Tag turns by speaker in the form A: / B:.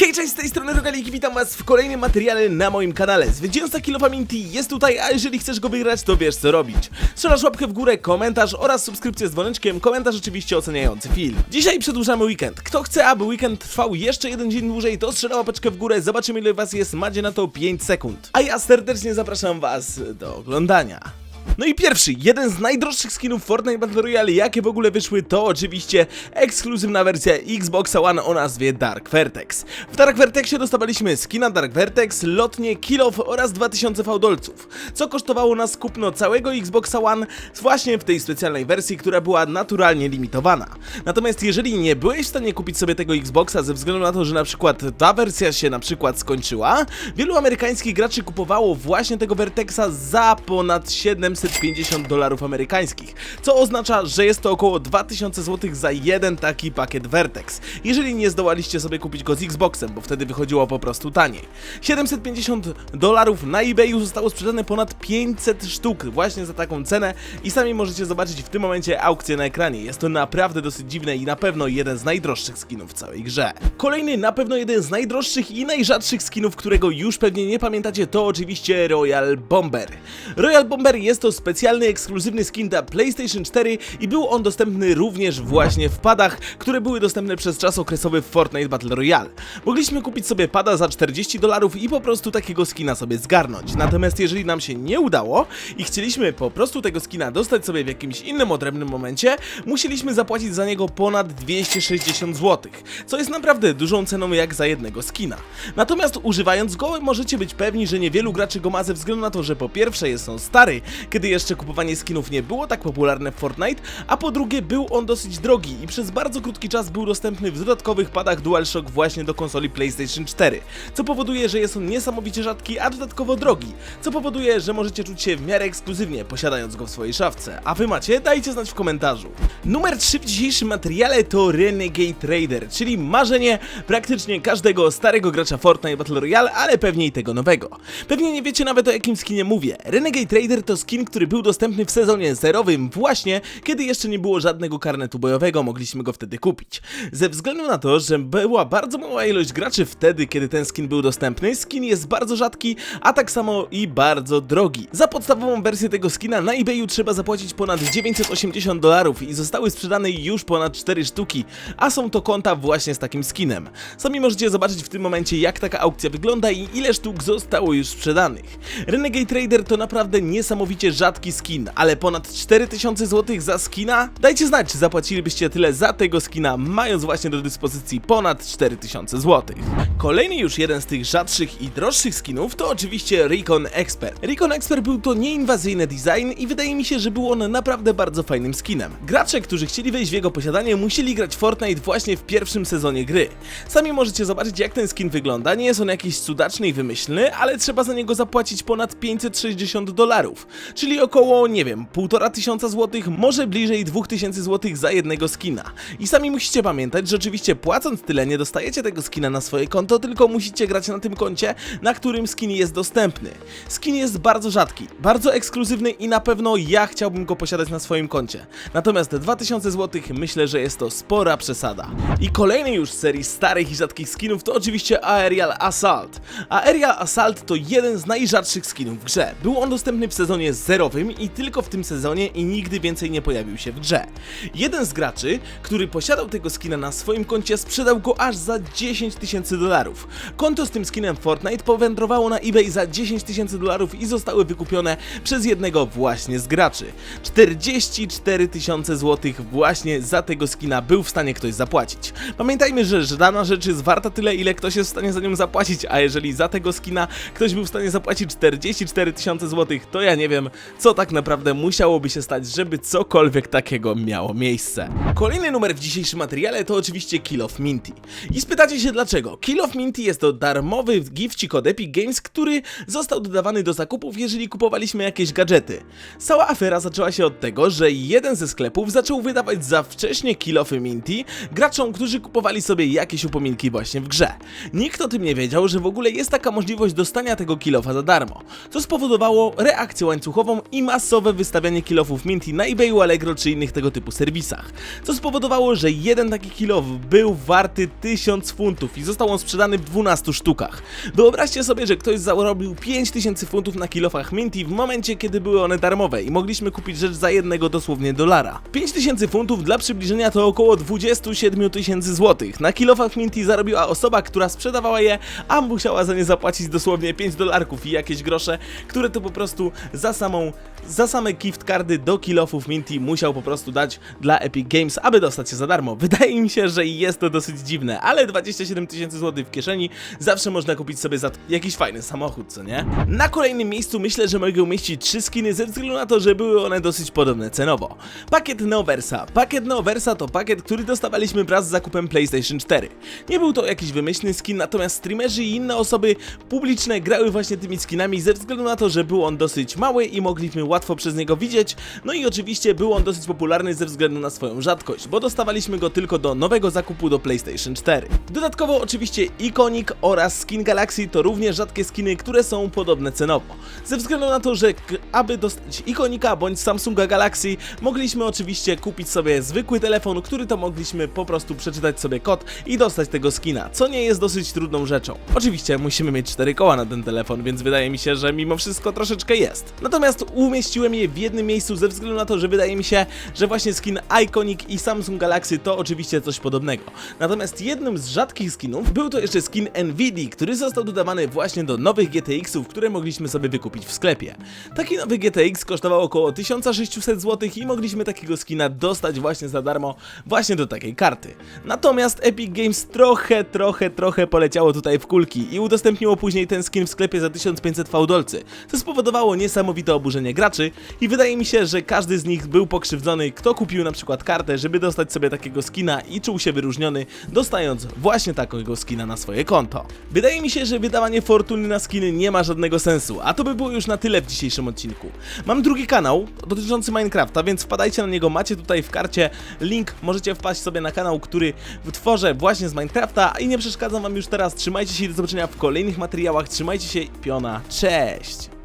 A: Hej, cześć, z tej strony Rogalik witam was w kolejnym materiale na moim kanale. Zwycięzca Minty jest tutaj, a jeżeli chcesz go wygrać, to wiesz co robić. Strzelasz łapkę w górę, komentarz oraz subskrypcję z dzwoneczkiem, komentarz oczywiście oceniający film. Dzisiaj przedłużamy weekend. Kto chce, aby weekend trwał jeszcze jeden dzień dłużej, to strzela łapeczkę w górę, zobaczymy ile was jest, macie na to 5 sekund. A ja serdecznie zapraszam was do oglądania. No i pierwszy, jeden z najdroższych skinów Fortnite Battle Royale, jakie w ogóle wyszły, to oczywiście ekskluzywna wersja Xbox One o nazwie Dark Vertex. W Dark Vertexie dostawaliśmy skina Dark Vertex, lotnie, kill off oraz 2000 fałdolców, co kosztowało nas kupno całego Xboxa One właśnie w tej specjalnej wersji, która była naturalnie limitowana. Natomiast jeżeli nie byłeś w stanie kupić sobie tego Xboxa ze względu na to, że na przykład ta wersja się na przykład skończyła, wielu amerykańskich graczy kupowało właśnie tego Vertexa za ponad 750 dolarów amerykańskich, co oznacza, że jest to około 2000 zł za jeden taki pakiet Vertex, jeżeli nie zdołaliście sobie kupić go z Xboxem, bo wtedy wychodziło po prostu taniej. 750 dolarów na eBayu zostało sprzedane ponad 500 sztuk właśnie za taką cenę i sami możecie zobaczyć w tym momencie aukcję na ekranie. Jest to naprawdę dosyć dziwne i na pewno jeden z najdroższych skinów w całej grze. Kolejny, na pewno jeden z najdroższych i najrzadszych skinów, którego już pewnie nie pamiętacie, to oczywiście Royal Bomber. Royal Bomber jest to specjalny, ekskluzywny skin dla PlayStation 4 i był on dostępny również właśnie w padach, które były dostępne przez czas okresowy w Fortnite Battle Royale. Mogliśmy kupić sobie pada za 40 dolarów i po prostu takiego skina sobie zgarnąć. Natomiast jeżeli nam się nie udało i chcieliśmy po prostu tego skina dostać sobie w jakimś innym odrębnym momencie, musieliśmy zapłacić za niego ponad 260 zł, co jest naprawdę dużą ceną jak za jednego skina. Natomiast używając go możecie być pewni, że niewielu graczy go ma ze względu na to, że po pierwsze jest on stary, kiedy jeszcze kupowanie skinów nie było tak popularne w Fortnite, a po drugie był on dosyć drogi i przez bardzo krótki czas był dostępny w dodatkowych padach DualShock właśnie do konsoli PlayStation 4, co powoduje, że jest on niesamowicie rzadki, a dodatkowo drogi, co powoduje, że możecie czuć się w miarę ekskluzywnie posiadając go w swojej szafce. A wy macie? Dajcie znać w komentarzu. Numer 3 w dzisiejszym materiale to Renegade Raider, czyli marzenie praktycznie każdego starego gracza Fortnite Battle Royale, ale pewnie i tego nowego. Pewnie nie wiecie nawet o jakim skinie mówię. Renegade Raider to skin, który był dostępny w sezonie zerowym właśnie, kiedy jeszcze nie było żadnego karnetu bojowego, mogliśmy go wtedy kupić. Ze względu na to, że była bardzo mała ilość graczy wtedy, kiedy ten skin był dostępny, skin jest bardzo rzadki, a tak samo i bardzo drogi. Za podstawową wersję tego skina na eBayu trzeba zapłacić ponad 980 dolarów i zostały sprzedane już ponad 4 sztuki, a są to konta właśnie z takim skinem. Sami możecie zobaczyć w tym momencie jak taka aukcja wygląda i ile sztuk zostało już sprzedanych. Renegade Trader to naprawdę niesamowicie rzadki skin, ale ponad 4000 zł za skina? Dajcie znać, czy zapłacilibyście tyle za tego skina, mając właśnie do dyspozycji ponad 4000 zł. Kolejny już jeden z tych rzadszych i droższych skinów to oczywiście Recon Expert. Recon Expert był to nieinwazyjny design i wydaje mi się, że był on naprawdę bardzo fajnym skinem. Gracze, którzy chcieli wejść w jego posiadanie, musieli grać Fortnite właśnie w pierwszym sezonie gry. Sami możecie zobaczyć jak ten skin wygląda, nie jest on jakiś cudaczny i wymyślny, ale trzeba za niego zapłacić ponad 560 dolarów, czyli około, nie wiem, 1,5 tysiąca złotych, może bliżej 2000 złotych za jednego skina. I sami musicie pamiętać, że oczywiście płacąc tyle nie dostajecie tego skina na swoje konto, tylko musicie grać na tym koncie, na którym skin jest dostępny. Skin jest bardzo rzadki, bardzo ekskluzywny i na pewno ja chciałbym go posiadać na swoim koncie. Natomiast 2000 złotych myślę, że jest to spora przesada. I kolejny już serii starych i rzadkich skinów to oczywiście Aerial Assault. Aerial Assault to jeden z najrzadszych skinów w grze. Był on dostępny w sezonie zerowym i tylko w tym sezonie i nigdy więcej nie pojawił się w grze. Jeden z graczy, który posiadał tego skina na swoim koncie, sprzedał go aż za 10 tysięcy dolarów. Konto z tym skinem Fortnite powędrowało na eBay za 10 tysięcy dolarów i zostały wykupione przez jednego właśnie z graczy. 44 tysiące złotych właśnie za tego skina był w stanie ktoś zapłacić. Pamiętajmy, że dana rzecz jest warta tyle, ile ktoś jest w stanie za nią zapłacić, a jeżeli za tego skina ktoś był w stanie zapłacić 44 tysiące złotych, to ja nie wiem, co tak naprawdę musiałoby się stać, żeby cokolwiek takiego miało miejsce. Kolejny numer w dzisiejszym materiale to oczywiście Kill of Minty. I spytacie się dlaczego? Kill of Minty jest to darmowy gifcik od Epic Games, który został dodawany do zakupów, jeżeli kupowaliśmy jakieś gadżety. Cała afera zaczęła się od tego, że jeden ze sklepów zaczął wydawać za wcześnie Kill of Minty graczom, którzy kupowali sobie jakieś upominki właśnie w grze. Nikt o tym nie wiedział, że w ogóle jest taka możliwość dostania tego kilofa za darmo, co spowodowało reakcję łańcuchową rynkową i masowe wystawianie kilofów Minty na eBayu, Allegro czy innych tego typu serwisach. Co spowodowało, że jeden taki kilof był warty 1000 funtów i został on sprzedany w 12 sztukach. Wyobraźcie sobie, że ktoś zarobił 5000 funtów na kilofach Minty w momencie, kiedy były one darmowe i mogliśmy kupić rzecz za jednego dosłownie dolara. 5000 funtów dla przybliżenia to około 27 tysięcy złotych. Na kilofach Minty zarobiła osoba, która sprzedawała je, a musiała za nie zapłacić dosłownie 5 dolarków i jakieś grosze, które to po prostu za samą, za same gift cardy do kilofów Minty musiał po prostu dać dla Epic Games, aby dostać się za darmo. Wydaje mi się, że jest to dosyć dziwne, ale 27 tysięcy złotych w kieszeni zawsze można kupić sobie za jakiś fajny samochód, co nie? Na kolejnym miejscu myślę, że mogę umieścić trzy skiny ze względu na to, że były one dosyć podobne cenowo. Pakiet Neoversa. Pakiet Neoversa to pakiet, który dostawaliśmy wraz z zakupem PlayStation 4. Nie był to jakiś wymyślny skin, natomiast streamerzy i inne osoby publiczne grały właśnie tymi skinami ze względu na to, że był on dosyć mały i mogliśmy łatwo przez niego widzieć. No i oczywiście był on dosyć popularny ze względu na swoją rzadkość, bo dostawaliśmy go tylko do nowego zakupu do PlayStation 4. Dodatkowo oczywiście Iconic oraz Skin Galaxy to również rzadkie skiny, które są podobne cenowo. Ze względu na to, że aby dostać Iconika bądź Samsunga Galaxy, mogliśmy oczywiście kupić sobie zwykły telefon, który to mogliśmy po prostu przeczytać sobie kod i dostać tego skina, co nie jest dosyć trudną rzeczą. Oczywiście musimy mieć cztery koła na ten telefon, więc wydaje mi się, że mimo wszystko troszeczkę jest. Natomiast umieściłem je w jednym miejscu ze względu na to, że wydaje mi się, że właśnie skin Iconic i Samsung Galaxy to oczywiście coś podobnego. Natomiast jednym z rzadkich skinów był to jeszcze skin Nvidia, który został dodawany właśnie do nowych GTX-ów, które mogliśmy sobie wykupić w sklepie. Taki nowy GTX kosztował około 1600 zł i mogliśmy takiego skina dostać właśnie za darmo właśnie do takiej karty. Natomiast Epic Games trochę, trochę, trochę poleciało tutaj w kulki i udostępniło później ten skin w sklepie za 1500 fałdolcy, co spowodowało niesamowite oburzenie graczy i wydaje mi się, że każdy z nich był pokrzywdzony, kto kupił na przykład kartę, żeby dostać sobie takiego skina i czuł się wyróżniony, dostając właśnie takiego skina na swoje konto. Wydaje mi się, że wydawanie fortuny na skiny nie ma żadnego sensu, a to by było już na tyle w dzisiejszym odcinku. Mam drugi kanał dotyczący Minecrafta, więc wpadajcie na niego, macie tutaj w karcie link, możecie wpaść sobie na kanał, który tworzę właśnie z Minecrafta i nie przeszkadzam wam już teraz, trzymajcie się i do zobaczenia w kolejnych materiałach, trzymajcie się, piona, cześć!